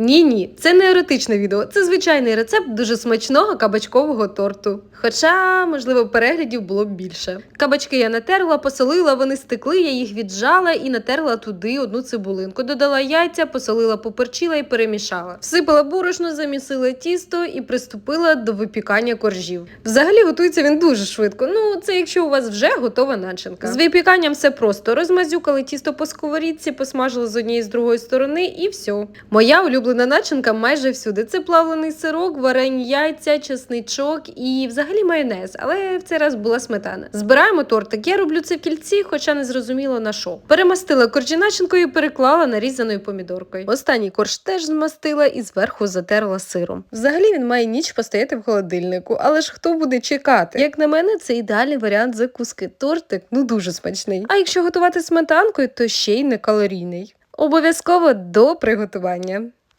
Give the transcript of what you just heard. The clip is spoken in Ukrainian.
Ні, ні, це не еротичне відео, це звичайний рецепт дуже смачного кабачкового торту. Хоча, можливо, переглядів було б більше. Кабачки я натерла, посолила, вони стекли, я їх віджала і натерла туди одну цибулинку. Додала яйця, посолила, поперчила і перемішала. Всипала борошно, замісила тісто і приступила до випікання коржів. Взагалі готується він дуже швидко. Ну, це якщо у вас вже готова начинка. З випіканням все просто. Розмазюкали тісто по сковорідці, посмажили з однієї з другої сторони і все. Моя улюблена начинка майже всюди. Це плавлений сирок, варені яйця, чесничок і взагалі майонез. Але в цей раз була сметана. Збираємо тортик. Я роблю це в кільці, хоча не зрозуміло на що. Перемастила коржі начинкою і переклала нарізаною помідоркою. Останній корж теж змастила і зверху затерла сиром. Взагалі він має ніч постояти в холодильнику, але ж хто буде чекати? Як на мене, це ідеальний варіант закуски. Тортик ну дуже смачний. А якщо готувати сметанкою, то ще й не калорійний. Обов'язково до приготування.